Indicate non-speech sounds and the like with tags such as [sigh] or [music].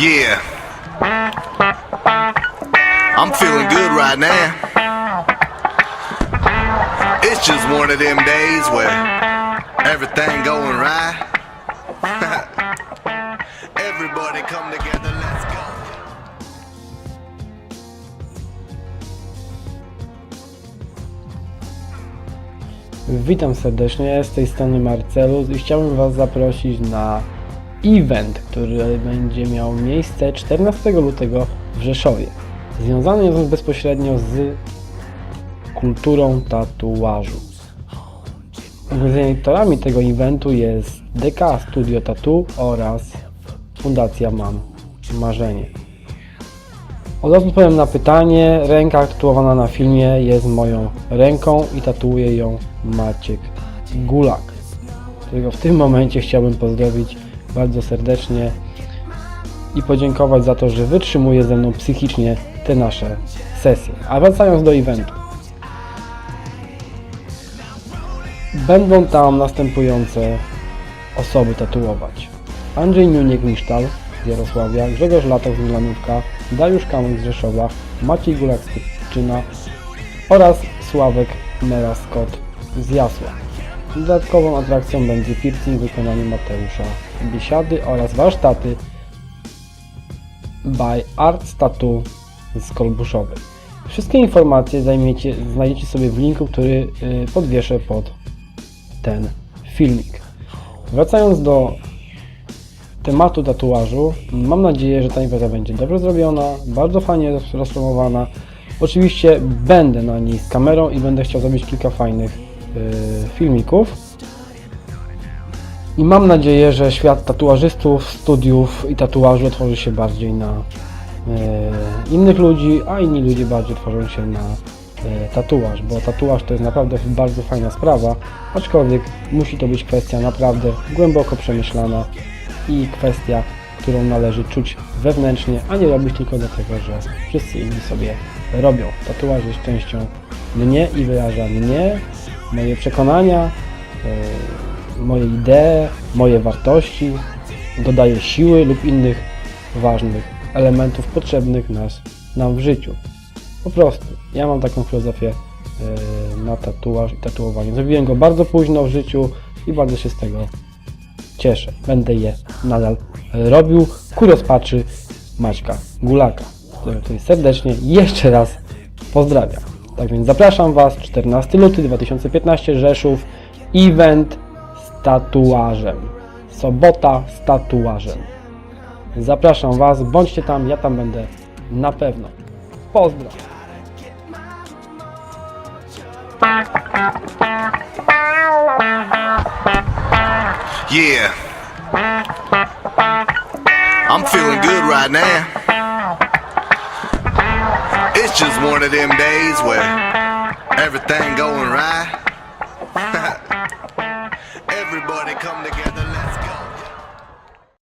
Yeah. I'm feeling good right now. It's just one of them days where everything going right. [laughs] Everybody come together, Witam serdecznie, z tej strony Marcelus i chciałbym Was zaprosić na event, który będzie miał miejsce 14 lutego w Rzeszowie. Związany jest on bezpośrednio z kulturą tatuażu. Organizatorami tego eventu jest DK Studio Tattoo oraz Fundacja Mam Marzenie. Od razu powiem na pytanie. Ręka tatuowana na filmie jest moją ręką i tatuuje ją Maciek Gulak, którego w tym momencie chciałbym pozdrowić bardzo serdecznie i podziękować za to, że wytrzymuje ze mną psychicznie te nasze sesje. A wracając do eventu. Będą tam następujące osoby tatuować. Andrzej Niuniek-Misztal z Jarosławia, Grzegorz Latok z Milanówka, Dariusz Kamyk z Rzeszowa, Maciej Gulak z Tyczyna oraz Sławek Mera Scott z Jasła. Dodatkową atrakcją będzie piercing w wykonaniu Mateusza Biesiady oraz warsztaty by Art Tattoo z Kolbuszowej. Wszystkie informacje zajmiecie, znajdziecie sobie w linku, który y, podwieszę pod ten filmik. Wracając do tematu tatuażu, mam nadzieję, że ta impreza będzie dobrze zrobiona, bardzo fajnie rozpromowana. Oczywiście będę na niej z kamerą i będę chciał zrobić kilka fajnych y, filmików. I mam nadzieję, że świat tatuażystów, studiów i tatuażu otworzy się bardziej na e, innych ludzi, a inni ludzie bardziej otworzą się na e, tatuaż, bo tatuaż to jest naprawdę bardzo fajna sprawa, aczkolwiek musi to być kwestia naprawdę głęboko przemyślana i kwestia, którą należy czuć wewnętrznie, a nie robić tylko dlatego, że wszyscy inni sobie robią. Tatuaż jest częścią mnie i wyraża mnie, moje przekonania, e, moje idee, moje wartości, dodaje siły lub innych ważnych elementów potrzebnych nas, nam w życiu. Po prostu. Ja mam taką filozofię e, na tatuaż i tatuowanie. Zrobiłem go bardzo późno w życiu i bardzo się z tego cieszę. Będę je nadal robił ku rozpaczy Maćka Gulaka, tutaj serdecznie jeszcze raz pozdrawiam. Tak więc zapraszam Was 14 luty 2015 Rzeszów event z tatuażem. Sobota z tatuażem. Zapraszam Was, bądźcie tam, ja tam będę na pewno. Pozdro! Yeah. I'm feeling good right now. It's just one of them days where everything going right.